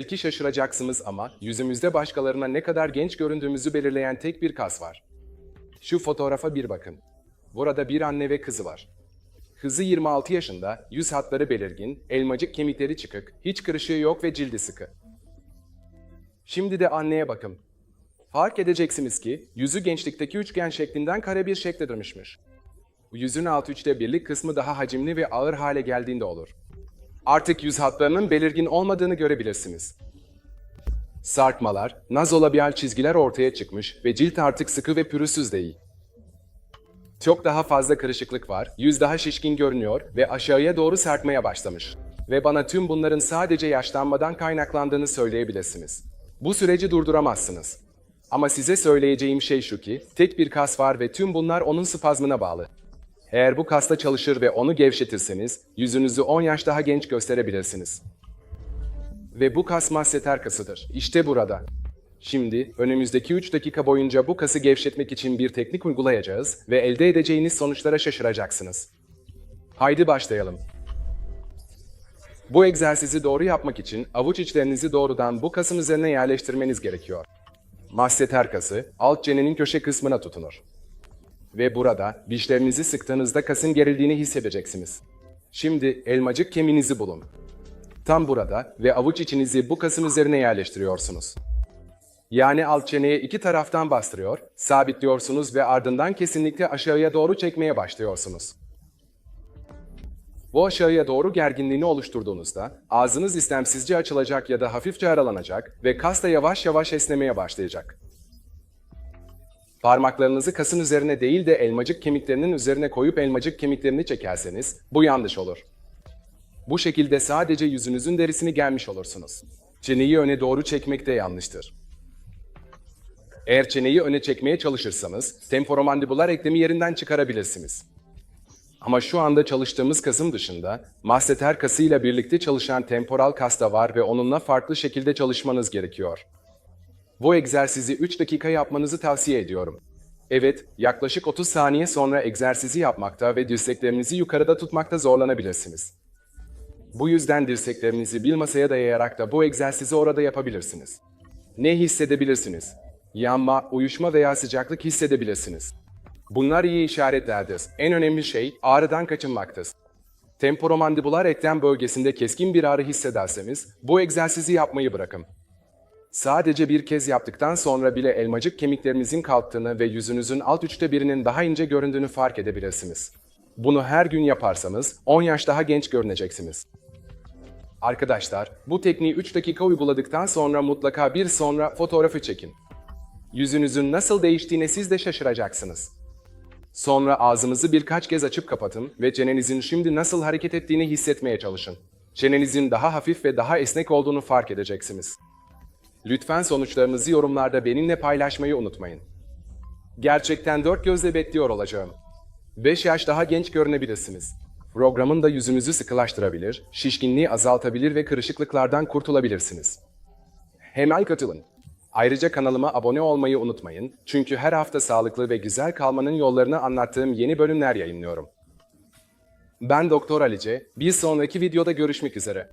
Belki şaşıracaksınız ama yüzümüzde başkalarına ne kadar genç göründüğümüzü belirleyen tek bir kas var. Şu fotoğrafa bir bakın. Burada bir anne ve kızı var. Kızı 26 yaşında, yüz hatları belirgin, elmacık kemikleri çıkık, hiç kırışığı yok ve cildi sıkı. Şimdi de anneye bakın. Fark edeceksiniz ki yüzü gençlikteki üçgen şeklinden kare bir şekle dönüşmüş. Yüzün alt üçte birlik kısmı daha hacimli ve ağır hale geldiğinde olur. Artık yüz hatlarının belirgin olmadığını görebilirsiniz. Sarkmalar, nazolabial çizgiler ortaya çıkmış ve cilt artık sıkı ve pürüzsüz değil. Çok daha fazla kırışıklık var, yüz daha şişkin görünüyor ve aşağıya doğru sarkmaya başlamış. Ve bana tüm bunların sadece yaşlanmadan kaynaklandığını söyleyebilirsiniz. Bu süreci durduramazsınız. Ama size söyleyeceğim şey şu ki, tek bir kas var ve tüm bunlar onun spazmına bağlı. Eğer bu kasta çalışır ve onu gevşetirseniz, yüzünüzü 10 yaş daha genç gösterebilirsiniz. Ve bu kas masseter kasıdır. İşte burada. Şimdi önümüzdeki 3 dakika boyunca bu kası gevşetmek için bir teknik uygulayacağız ve elde edeceğiniz sonuçlara şaşıracaksınız. Haydi başlayalım. Bu egzersizi doğru yapmak için avuç içlerinizi doğrudan bu kasın üzerine yerleştirmeniz gerekiyor. Masseter kası alt çenenin köşe kısmına tutunur. Ve burada dişlerinizi sıktığınızda kasın gerildiğini hissedeceksiniz. Şimdi elmacık kemiğinizi bulun. Tam burada ve avuç içinizi bu kasın üzerine yerleştiriyorsunuz. Yani alt çeneye iki taraftan bastırıyor, sabitliyorsunuz ve ardından kesinlikle aşağıya doğru çekmeye başlıyorsunuz. Bu aşağıya doğru gerginliğini oluşturduğunuzda ağzınız istemsizce açılacak ya da hafifçe aralanacak ve kas da yavaş yavaş esnemeye başlayacak. Parmaklarınızı kasın üzerine değil de elmacık kemiklerinin üzerine koyup elmacık kemiklerini çekerseniz bu yanlış olur. Bu şekilde sadece yüzünüzün derisini gelmiş olursunuz. Çeneyi öne doğru çekmek de yanlıştır. Eğer çeneyi öne çekmeye çalışırsanız temporomandibular eklemi yerinden çıkarabilirsiniz. Ama şu anda çalıştığımız kasım dışında masseter kasıyla birlikte çalışan temporal kas da var ve onunla farklı şekilde çalışmanız gerekiyor. Bu egzersizi 3 dakika yapmanızı tavsiye ediyorum. Evet, yaklaşık 30 saniye sonra egzersizi yapmakta ve dirseklerinizi yukarıda tutmakta zorlanabilirsiniz. Bu yüzden dirseklerinizi bir masaya dayayarak da bu egzersizi orada yapabilirsiniz. Ne hissedebilirsiniz? Yanma, uyuşma veya sıcaklık hissedebilirsiniz. Bunlar iyi işaretlerdir. En önemli şey ağrıdan kaçınmaktır. Temporomandibular eklem bölgesinde keskin bir ağrı hissederseniz bu egzersizi yapmayı bırakın. Sadece bir kez yaptıktan sonra bile elmacık kemiklerinizin kalktığını ve yüzünüzün alt üçte birinin daha ince göründüğünü fark edebilirsiniz. Bunu her gün yaparsanız 10 yaş daha genç görüneceksiniz. Arkadaşlar, bu tekniği 3 dakika uyguladıktan sonra mutlaka bir sonra fotoğrafı çekin. Yüzünüzün nasıl değiştiğine siz de şaşıracaksınız. Sonra ağzınızı birkaç kez açıp kapatın ve çenenizin şimdi nasıl hareket ettiğini hissetmeye çalışın. Çenenizin daha hafif ve daha esnek olduğunu fark edeceksiniz. Lütfen sonuçlarınızı yorumlarda benimle paylaşmayı unutmayın. Gerçekten dört gözle bekliyor olacağım. 5 yaş daha genç görünebilirsiniz. Programın da yüzünüzü sıkılaştırabilir, şişkinliği azaltabilir ve kırışıklıklardan kurtulabilirsiniz. Hemen katılın. Ayrıca kanalıma abone olmayı unutmayın çünkü her hafta sağlıklı ve güzel kalmanın yollarını anlattığım yeni bölümler yayınlıyorum. Ben Doktor Alice, bir sonraki videoda görüşmek üzere.